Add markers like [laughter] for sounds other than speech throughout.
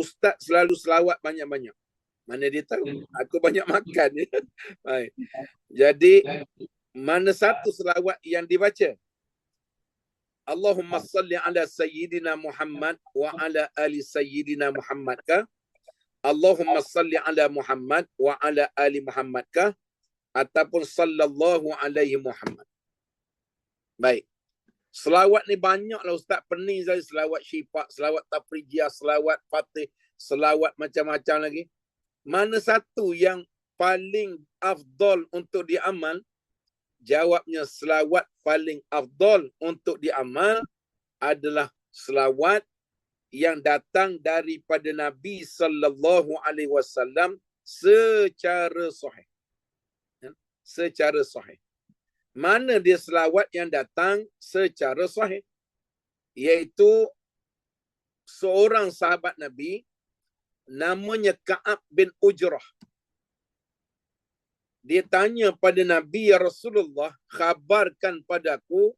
ustaz selalu selawat banyak-banyak. Mana dia tahu? Aku banyak makan. [laughs] Baik. Jadi mana satu selawat yang dibaca? Allahumma salli ala sayyidina Muhammad wa ala ali sayyidina Muhammad ka? Allahumma salli ala Muhammad wa ala ali Muhammad ka? Ataupun sallallahu alaihi Muhammad. Baik. Selawat ni banyak lah Ustaz. Pening saya selawat syifa, selawat tafrijiyah, selawat fatih, selawat macam-macam lagi. Mana satu yang paling afdol untuk diamal? Jawabnya selawat paling afdol untuk diamal adalah selawat yang datang daripada Nabi sallallahu alaihi wasallam secara sahih. Ya, secara sahih. Mana dia selawat yang datang secara sahih? Iaitu seorang sahabat Nabi namanya Ka'ab bin Ujrah dia tanya pada Nabi ya Rasulullah, khabarkan padaku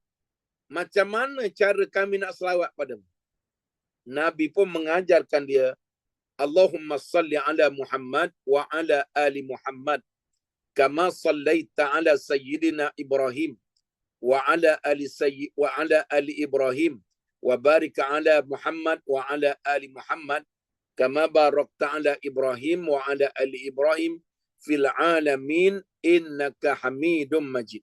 macam mana cara kami nak selawat padamu. Nabi pun mengajarkan dia, Allahumma salli ala Muhammad wa ala ali Muhammad kama sallaita ala sayyidina Ibrahim wa ala ali sayyid wa ala ali Ibrahim wa barik ala Muhammad wa ala ali Muhammad kama barakta ala Ibrahim wa ala ali Ibrahim fil alamin innaka hamidum majid.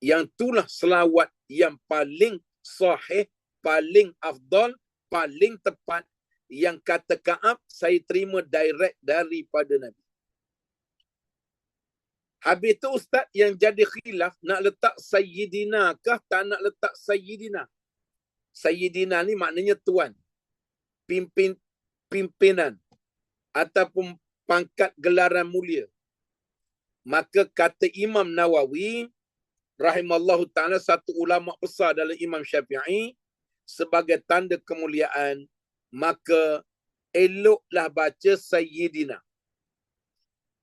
Yang itulah selawat yang paling sahih, paling afdal, paling tepat yang kata Kaab saya terima direct daripada Nabi. Habis itu Ustaz yang jadi khilaf nak letak Sayyidina kah tak nak letak Sayyidina. Sayyidina ni maknanya tuan. Pimpin, pimpinan. Ataupun pangkat gelaran mulia maka kata Imam Nawawi rahimallahu taala satu ulama besar dalam Imam Syafi'i sebagai tanda kemuliaan maka eloklah baca sayyidina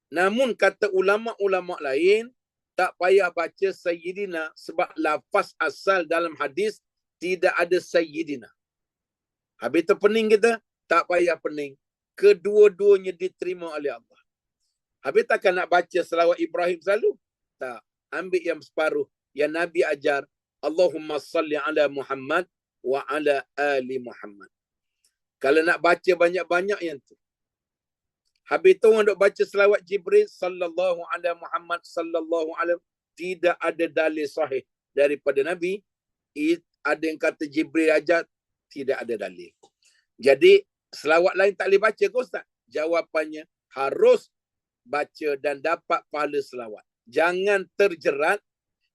namun kata ulama-ulama lain tak payah baca sayyidina sebab lafaz asal dalam hadis tidak ada sayyidina habis pening kita tak payah pening kedua-duanya diterima oleh Allah Habis takkan nak baca selawat Ibrahim selalu? Tak. Ambil yang separuh. Yang Nabi ajar. Allahumma salli ala Muhammad wa ala ali Muhammad. Kalau nak baca banyak-banyak yang tu. Habis tu orang nak baca selawat Jibril sallallahu ala Muhammad sallallahu alaihi tidak ada dalil sahih daripada Nabi. Ada yang kata Jibril ajar tidak ada dalil. Jadi selawat lain tak boleh baca ke Ustaz? Jawapannya harus baca dan dapat pahala selawat. Jangan terjerat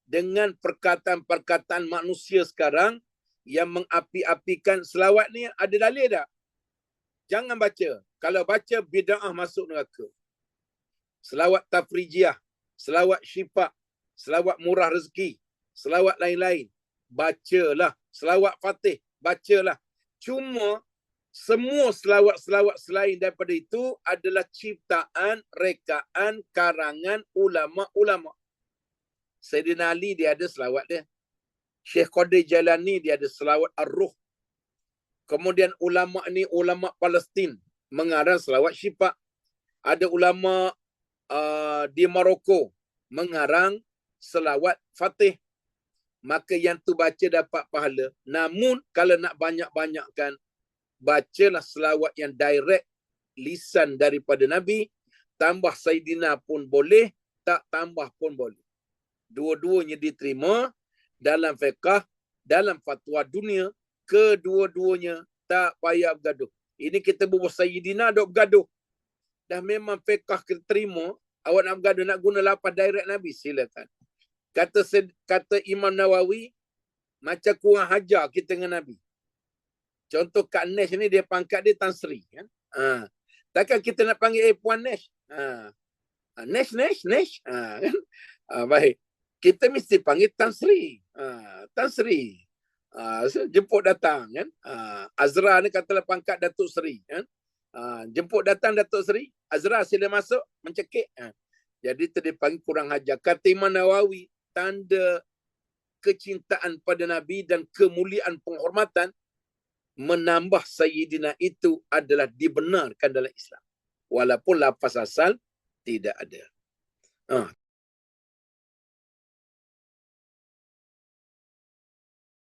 dengan perkataan-perkataan manusia sekarang yang mengapi-apikan selawat ni ada dalil tak? Jangan baca. Kalau baca, bida'ah masuk neraka. Selawat tafrijiyah, selawat syifa, selawat murah rezeki, selawat lain-lain. Bacalah. Selawat fatih, bacalah. Cuma semua selawat-selawat selain daripada itu adalah ciptaan, rekaan, karangan ulama-ulama. Sayyidina Ali dia ada selawat dia. Syekh Qadir Jalani dia ada selawat ar-ruh. Kemudian ulama ni ulama Palestin mengarang selawat syifa. Ada ulama uh, di Maroko mengarang selawat fatih. Maka yang tu baca dapat pahala. Namun kalau nak banyak-banyakkan bacalah selawat yang direct lisan daripada Nabi, tambah Sayyidina pun boleh, tak tambah pun boleh. Dua-duanya diterima dalam fiqah, dalam fatwa dunia, kedua-duanya tak payah bergaduh. Ini kita bubuh Sayyidina dok bergaduh. Dah memang fiqah kita terima, awak nak bergaduh, nak guna lapan direct Nabi, silakan. Kata kata Imam Nawawi, macam kurang hajar kita dengan Nabi. Contoh Kak Nesh ni dia pangkat dia Tan Sri. Kan? Ha. Takkan kita nak panggil eh Puan Nesh? Ha. ha Nesh, Nesh, Nesh. Ha. Kan? Ha. Baik. Kita mesti panggil Tan Sri. Ha. Tan Sri. Ha. Jemput datang. Kan? Ha. Azra ni katalah pangkat Datuk Sri. Kan? Ha. Jemput datang Datuk Sri. Azra sila masuk. Mencekik. Ha. Jadi panggil kurang hajar. Kata Imam Nawawi. Tanda kecintaan pada Nabi dan kemuliaan penghormatan menambah sayyidina itu adalah dibenarkan dalam Islam. Walaupun lafaz asal tidak ada. Ha,